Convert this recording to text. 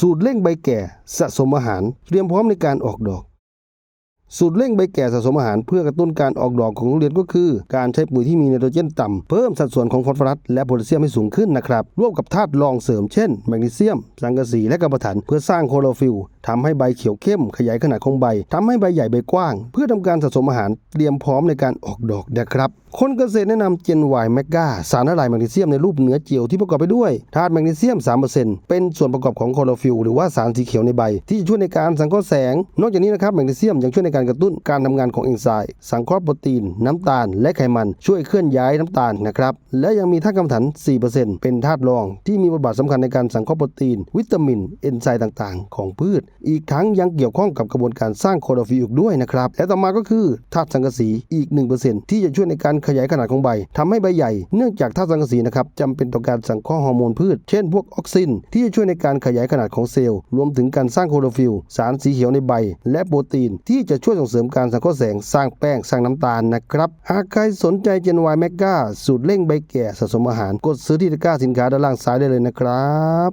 สูตรเร่งใบแก่สะสมอาหาร เตรียมพร้อมในการออกดอก สูตรเร่งใบแก่สะสมอาหารเพื่อกระตุ้นการออกดอกของทุเรียนก็คือ การใช้ปุ๋ยที่มีไนโตรเจนต่ำเพิ่มสัดส่วนของฟอสฟอรัสและโพแทสเซียมให้สูงขึ้นนะครับร่วมกับธาตุรองเสริมเช่น แมกนีเซียม สังกะสีและกระปะถันเพื่อสร้างโคโรฟิลล์ทำให้ใบเขียวเข้มขยายขนาดของใบทำให้ใบใหญ่ใบกว้าง เพื่อทำการสะสมอาหารเตรียมพร้อมในการออกดอกนะครับคนเกษตรแนะนำเจนวายแมกกาสารละลายแมกนีเซียมในรูปเนื้อเจียวที่ประกอบไปด้วยธาตุแมกนีเซียม 3%เป็นส่วนประกอบของโคโรฟิลหรือว่าสารสีเขียวในใบ ที่จะช่วยในการสังเคราะห์แสง นอกจากนี้นะครับแมกนีเซียมยังช่วยในการกระตุ้นการทำงานของเอนไซม์สังเคราะห์โปรตีน น้ำตาล และไขมันช่วยเคลื่อนย้ายน้ำตาลนะครับและยังมีธาตุกำถัน 4%เป็นธาตุรอง ที่มีบทบาทสำคัญในการสังเคราะห์โปรตีน วิตามินเอนไซม์ต่างๆ ของพืช อีกทั้งยังเกี่ยวข้องกับกระบวนการสร้างโคโรฟิลล์ด้วยนะครับและต่อมาก็คือธาตุสังกะสีอีก 1%ที่จะช่วยในการขยายขนาดของใบทำให้ใบใหญ่เนื่องจากธาตุสังกะสีนะครับจำเป็นต่อการสังเคราะห์ฮอร์โมนพืช เช่นพวกออกซิน ที่จะช่วยในการขยายขนาดของเซลล์รวมถึงการสร้างโคโรฟิลล์สารสีเขียวในใบ และโปรตีนที่จะช่วยส่งเสริมการสังเคราะห์แสงสร้างแป้งสร้างน้ำตาลนะครับ หากใครสนใจเจนวายแมกกาสูตรเร่งใบแก่สะสมอาหาร กดซื้อที่ตะกร้าสินค้าด้านล่างซ้ายได้เลยนะครับ